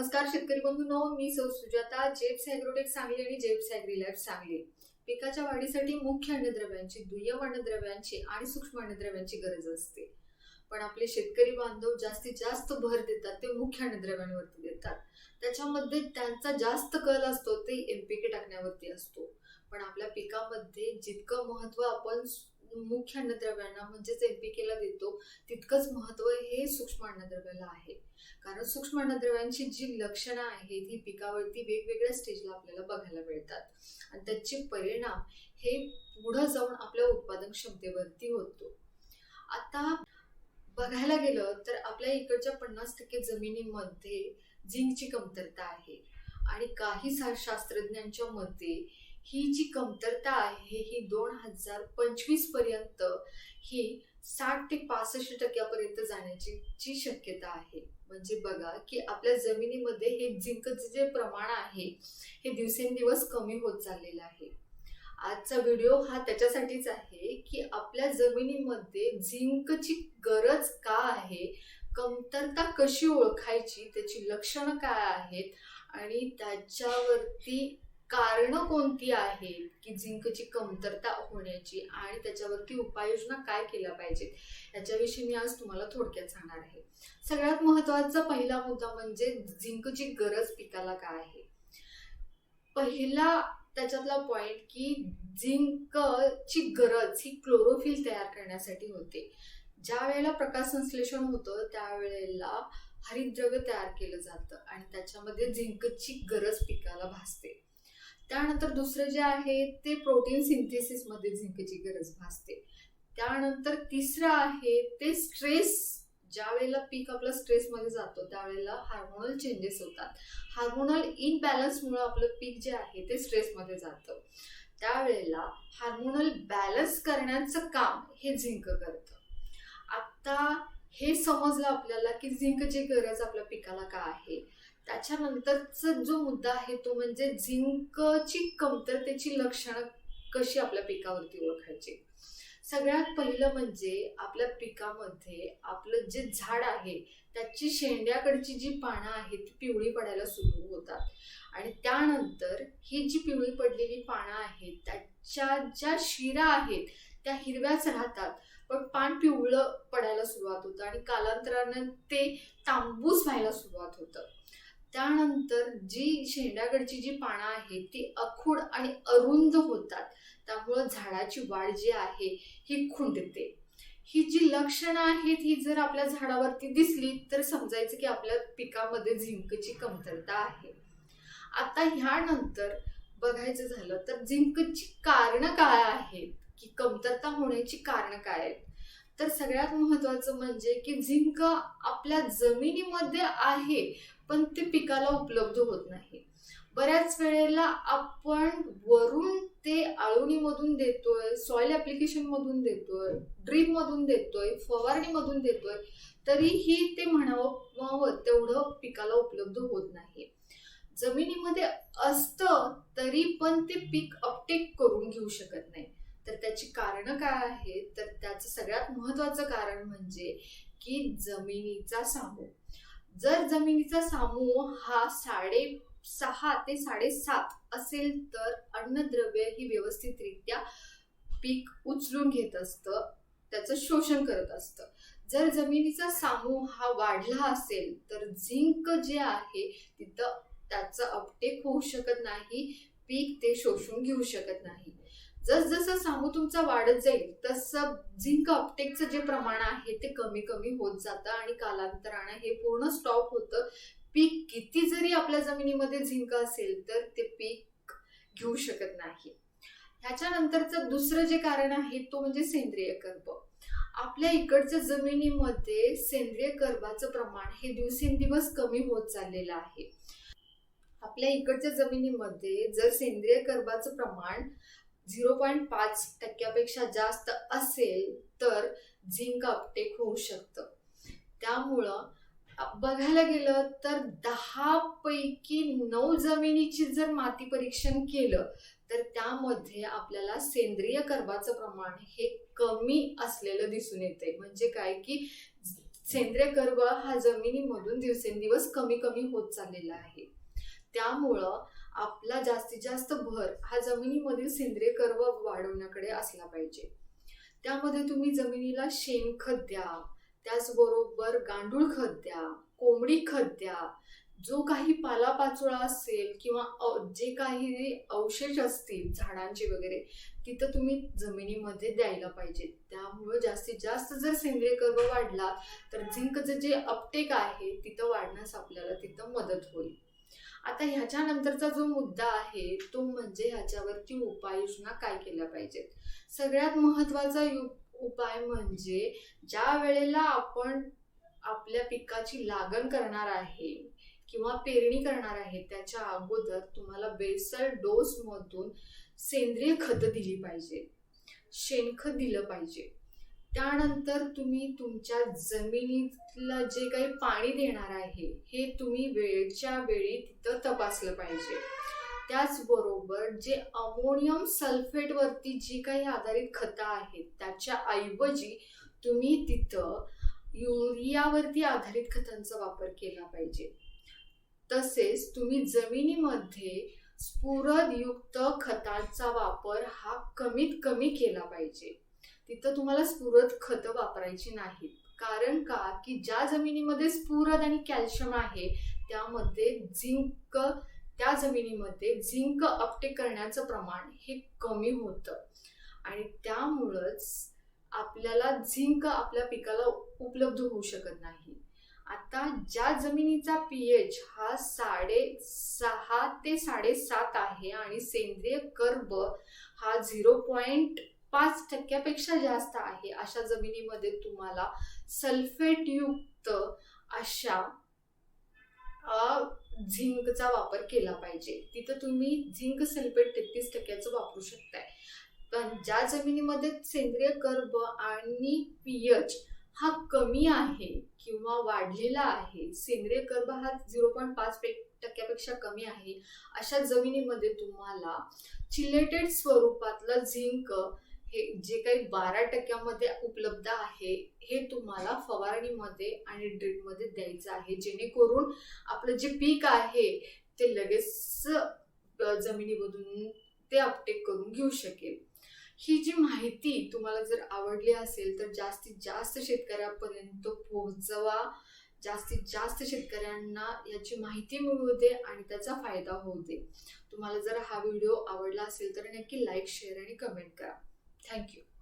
नमस्कार शेतकरी बंधूंनो मी सौ सुजाता जेप्स ॲग्रोटेक सांगली आणि जेप्स ॲग्री लॅब सांगली. पिकाच्या वाढीसाठी मुख्य अन्नद्रव्यांची दुय्यम अन्नद्रव्यांची आणि सूक्ष्म अन्नद्रव्यांची गरज असते. पण आपले शेतकरी बांधव जास्तीत जास्त भर देतात ते मुख्य अन्नद्रव्यांवरती देतात. त्याच्यामध्ये त्यांचा जास्त कल असतो ते एमपीके टाकण्यावरती असतो. पण आपल्या पिकामध्ये जितकं महत्त्व आपण मुख्य अन्नद्रव्यांना म्हणजेच एनपीकेला देतो तितकंच महत्त्व हे सूक्ष्म अन्नद्रव्याला आहे. कारण सूक्ष्म अन्नद्रव्यांची जी लक्षणं आहेत ही पिकावरती वेगवेगळ्या स्टेजला आपल्याला बघायला मिळतात. आणि त्याचे परिणाम हे पुढं जाऊन आपल्या उत्पादन क्षमतेवरती होतो. आता बघायला गेलं तर आपल्या इकडच्या पन्नास टक्के जमिनीमध्ये झिंकची कमतरता आहे. आणि काही सा- शास्त्रज्ञांच्या मते ही जी कमतरता आहे ही दोन हजार पंचवीसपर्यंत ही साठ ते पासष्ट टक्क्यापर्यंत जाण्याची जी शक्यता आहे. म्हणजे बघा की आपल्या जमिनीमध्ये हे झिंकचं जे प्रमाण आहे हे दिवसेंदिवस कमी होत चाललेलं आहे. आजचा व्हिडिओ हा त्याच्यासाठीच आहे की आपल्या जमिनीमध्ये झिंकची गरज का आहे कमतरता कशी ओळखायची त्याची लक्षणं काय आहेत आणि त्याच्यावरती कारणं कोणती आहेत की झिंकची कमतरता होण्याची आणि त्याच्यावरती उपाययोजना काय केल्या पाहिजेत? याच्याविषयी मी आज तुम्हाला थोडक्यात सांगणार आहे. सगळ्यात महत्त्वाचा पहिला मुद्दा म्हणजे झिंकची गरज पिकाला काय आहे? पहिला त्याच्यातला पॉइंट की झिंकची गरज ही क्लोरोफिल तयार करण्यासाठी होते. ज्या वेळेला प्रकाश संश्लेषण होतं त्यावेळेला हरितद्रव्य तयार केलं जातं आणि त्याच्यामध्ये झिंकची गरज पिकाला भासते. त्यानंतर दुसरं जे आहे ते प्रोटीन सिंथेसिसमध्ये झिंकची गरज भासते. त्यानंतर तिसरं आहे ते स्ट्रेस ज्या वेळेला पीक आपला स्ट्रेसमध्ये जातो त्यावेळेला हार्मोनल चेंजेस होतात. हार्मोनल इनबॅलन्समुळं आपलं पीक जे आहे ते स्ट्रेसमध्ये जातं. त्यावेळेला हार्मोनल बॅलन्स करण्याचं काम हे झिंक करतं. आत्ता हे समजलं आपल्याला की झिंकची गरज आपल्या पिकाला का आहे. त्याच्यानंतरचा जो मुद्दा आहे तो म्हणजे झिंकची कमतरतेची लक्षणं कशी आपल्या पिकावरती ओळखायची? सगळ्यात पहिलं म्हणजे आपल्या पिकामध्ये आपलं जे झाड आहे त्याची शेंड्याकडची जी पानं आहेत ती पिवळी पडायला सुरू होतात. आणि त्यानंतर ही जी पिवळी पडलेली पानं आहेत त्याच्या ज्या शिरा आहेत त्या हिरव्याच राहतात. पण पान पिवळं पडायला सुरुवात होतं आणि कालांतरानं ते तांबूस व्हायला सुरुवात होतं. त्यानंतर जी शेंड्याकडची जी पानं आहेत ती अखूड आणि अरुंद होतात. त्यामुळं झाडाची वाढ जी आहे ही खुंटते. ही जी लक्षणं आहेत ही जर आपल्या झाडावरती दिसली तर समजायचं की आपल्या पिकामध्ये झिंकची कमतरता आहे. आता ह्यानंतर बघायचं झालं तर झिंकची कारणं काय आहेत? की कमतरता होण्याची कारणं काय आहेत? तर सगळ्यात महत्वाचं म्हणजे की झिंक आपल्या जमिनीमध्ये आहे पण ते पिकाला उपलब्ध होत नाही. बऱ्याच वेळेला आपण वरून ते आळवणीमधून देतोय सॉइल ॲप्लिकेशनमधून देतोय ड्रीप मधून देतोय फवारणीमधून देतोय तरीही ते म्हणावं तेवढं पिकाला उपलब्ध होत नाही. जमिनीमध्ये असतं तरी पण ते पीक अपटेक करून घेऊ शकत नाही. तर त्याची कारणं काय आहेत? तर त्याचं सगळ्यात महत्वाचं कारण म्हणजे की जमिनीचा सामो. जर जमिनीचा सामूह हा साडे सहा ते साडेसात असेल तर अन्नद्रव्य ही व्यवस्थितरित्या पीक उचलून घेत असतं त्याचं शोषण करत असतं. जर जमिनीचा सामूह हा वाढला असेल तर झिंक जे आहे तिथं त्याचं अपटेक होऊ शकत नाही पीक ते शोषून घेऊ शकत नाही. जसजसं सांगू तुमचा वाढत जाईल तसं झिंक अपटेकचं जे प्रमाण आहे ते कमी कमी होत जातं आणि कालांतरानं हे पूर्ण स्टॉप होतं. पीक किती जरी आपल्या जमिनीमध्ये झिंक असेल तर ते पीक घेऊ शकत नाही. ह्याच्यानंतरचं दुसरं जे कारण आहे तो म्हणजे सेंद्रिय कर्ब. आपल्या इकडच्या जमिनीमध्ये सेंद्रिय कर्बाचं प्रमाण हे दिवसेंदिवस कमी होत चाललेलं आहे. आपल्या इकडच्या जमिनीमध्ये जर सेंद्रिय कर्बाचं प्रमाण झिरो पॉईंट पाच टक्क्यापेक्षा जास्त असेल तर झिंक अपटेक होऊ शकतं. त्यामुळं बघायला गेलं तर दहा पैकी नऊ जमिनीची जर माती परीक्षण केलं तर त्यामध्ये आपल्याला सेंद्रिय कर्बाचं प्रमाण हे कमी असलेलं दिसून येते म्हणजे काय की सेंद्रिय कर्ब हा जमिनीमधून दिवसेंदिवस कमी कमी होत चाललेला आहे. त्यामुळं आपला जास्तीत जास्त भर हा जमिनीमधील सेंद्रिय कर्व वाढवण्याकडे असला पाहिजे. त्यामध्ये तुम्ही जमिनीला शेणखत द्या त्याचबरोबर गांडूळ खत द्या कोंबडी खत द्या. जो काही पालापाचोळा असेल किंवा जे काही अवशेष असतील झाडांचे वगैरे तिथं तुम्ही जमिनीमध्ये द्यायला पाहिजे. त्यामुळं जास्तीत जास्त जर सेंद्रिय कर्व वाढला तर झिंकचं जे अपटेक आहे तिथं वाढण्यास आपल्याला तिथं मदत होईल. आता ह्याच्यानंतरचा जो मुद्दा आहे तो म्हणजे ह्याच्यावरती उपाययोजना काय केल्या पाहिजेत? सगळ्यात महत्त्वाचा यु- उपाय म्हणजे ज्या वेळेला आपण आपल्या पिकाची लागण करणार आहे किंवा पेरणी करणार आहे त्याच्या अगोदर तुम्हाला बेसल डोसमधून सेंद्रिय खत दिली पाहिजे शेणखत दिलं पाहिजे. त्यानंतर तुम्ही तुमच्या जमिनीतलं जे काही पाणी देणार आहे हे तुम्ही वेळच्या वेळी तिथं तपासलं पाहिजे. त्याचबरोबर जे अमोनियम सल्फेटवरती जी काही आधारित खतं आहेत त्याच्या ऐवजी तुम्ही तिथं युरियावरती आधारित खतांचा वापर केला पाहिजे. तसेच तुम्ही जमिनीमध्ये स्फुरदयुक्त खतांचा वापर हा कमीत कमी केला पाहिजे. तिथं तुम्हाला स्फुरद खतं वापरायची नाहीत. कारण का? की ज्या जमिनीमध्ये स्फुरद आणि कॅल्शियम आहे त्यामध्ये झिंक त्या जमिनीमध्ये झिंक अपटेक करण्याचं प्रमाण हे कमी होतं. आणि त्यामुळंच आपल्याला झिंक आपल्या पिकाला उपलब्ध होऊ शकत नाही. आता ज्या जमिनीचा पीएच हा साडे सहा ते साडेसात आहे आणि सेंद्रिय कर्ब हा झिरो पॉईंट पाच टक्क्यापेक्षा जास्त आहे अशा जमिनीमध्ये तुम्हाला सल्फेटयुक्त अशा झिंकचा वापर केला पाहिजे. तिथं तुम्ही झिंक सल्फेट तेहतीस टक्क्याचं वापरू शकताय. पण ज्या जमिनीमध्ये सेंद्रिय कर्ब आणि पीएच हा कमी आहे किंवा वाढलेला आहे सेंद्रिय कर्ब हा झिरो पॉईंट पाच टक्क्यापेक्षा कमी आहे अशा जमिनीमध्ये तुम्हाला चिलेटेड स्वरूपातलं झिंक हे जे काही बारा टक्क्यामध्ये उपलब्ध आहे हे तुम्हाला फवारणीमध्ये आणि ड्रिपमध्ये द्यायचं आहे. जेणेकरून आपलं जे पीक आहे ते लगेच जमिनीमधून ते अपटेक करून घेऊ शकेल. ही जी माहिती तुम्हाला जर आवडली असेल तर जास्तीत जास्त शेतकऱ्यापर्यंत पोहोचवा. जास्तीत जास्त शेतकऱ्यांना याची माहिती मिळू दे आणि त्याचा फायदा होऊ दे. तुम्हाला जर हा व्हिडिओ आवडला असेल तर नक्की लाईक शेअर आणि कमेंट करा. Thank you.